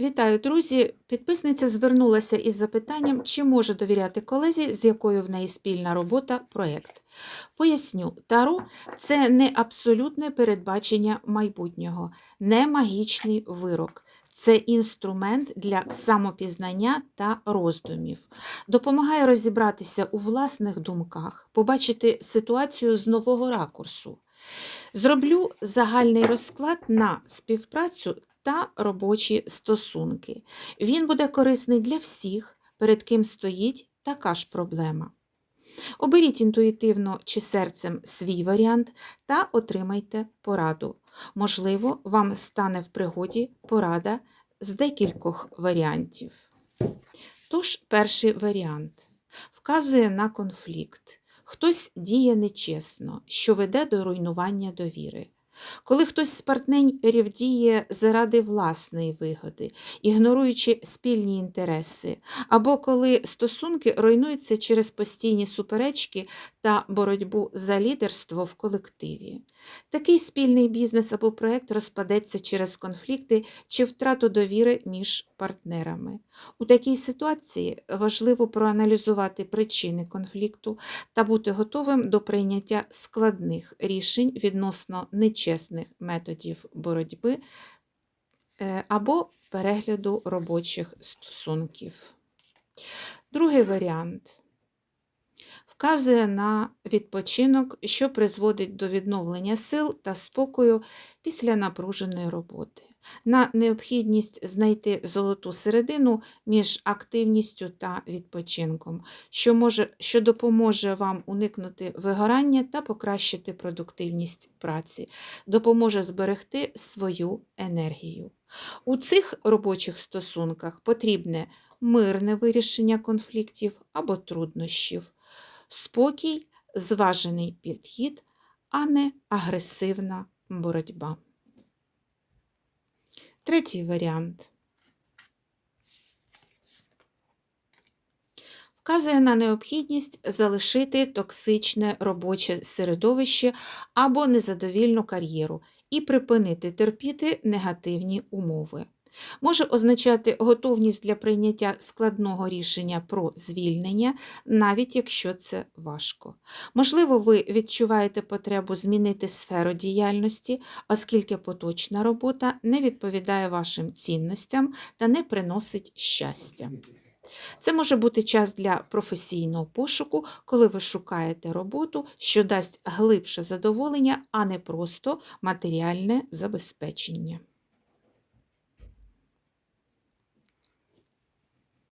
Вітаю, друзі! Підписниця звернулася із запитанням, чи може довіряти колезі, з якою в неї спільна робота, проєкт. Поясню, Таро – це не абсолютне передбачення майбутнього, не магічний вирок. Це інструмент для самопізнання та роздумів. Допомагає розібратися у власних думках, побачити ситуацію з нового ракурсу. Зроблю загальний розклад на співпрацю та робочі стосунки. Він буде корисний для всіх, перед ким стоїть така ж проблема. Оберіть інтуїтивно чи серцем свій варіант та отримайте пораду. Можливо, вам стане в пригоді порада з декількох варіантів. Тож, перший варіант вказує на конфлікт. Хтось діє нечесно, що веде до руйнування довіри. Коли хтось з партнерів діє заради власної вигоди, ігноруючи спільні інтереси, або коли стосунки руйнуються через постійні суперечки та боротьбу за лідерство в колективі. Такий спільний бізнес або проект розпадеться через конфлікти чи втрату довіри між партнерами. У такій ситуації важливо проаналізувати причини конфлікту та бути готовим до прийняття складних рішень відносно нечесних методів боротьби е, або перегляду робочих стосунків. Другий варіант вказує на відпочинок, що призводить до відновлення сил та спокою після напруженої роботи, на необхідність знайти золоту середину між активністю та відпочинком, що, може, що допоможе вам уникнути вигорання та покращити продуктивність праці, допоможе зберегти свою енергію. У цих робочих стосунках потрібне мирне вирішення конфліктів або труднощів, спокій, зважений підхід, а не агресивна боротьба. Третій варіант. Вказує на необхідність залишити токсичне робоче середовище або незадовільну кар'єру і припинити терпіти негативні умови. Може означати готовність для прийняття складного рішення про звільнення, навіть якщо це важко. Можливо, ви відчуваєте потребу змінити сферу діяльності, оскільки поточна робота не відповідає вашим цінностям та не приносить щастя. Це може бути час для професійного пошуку, коли ви шукаєте роботу, що дасть глибше задоволення, а не просто матеріальне забезпечення.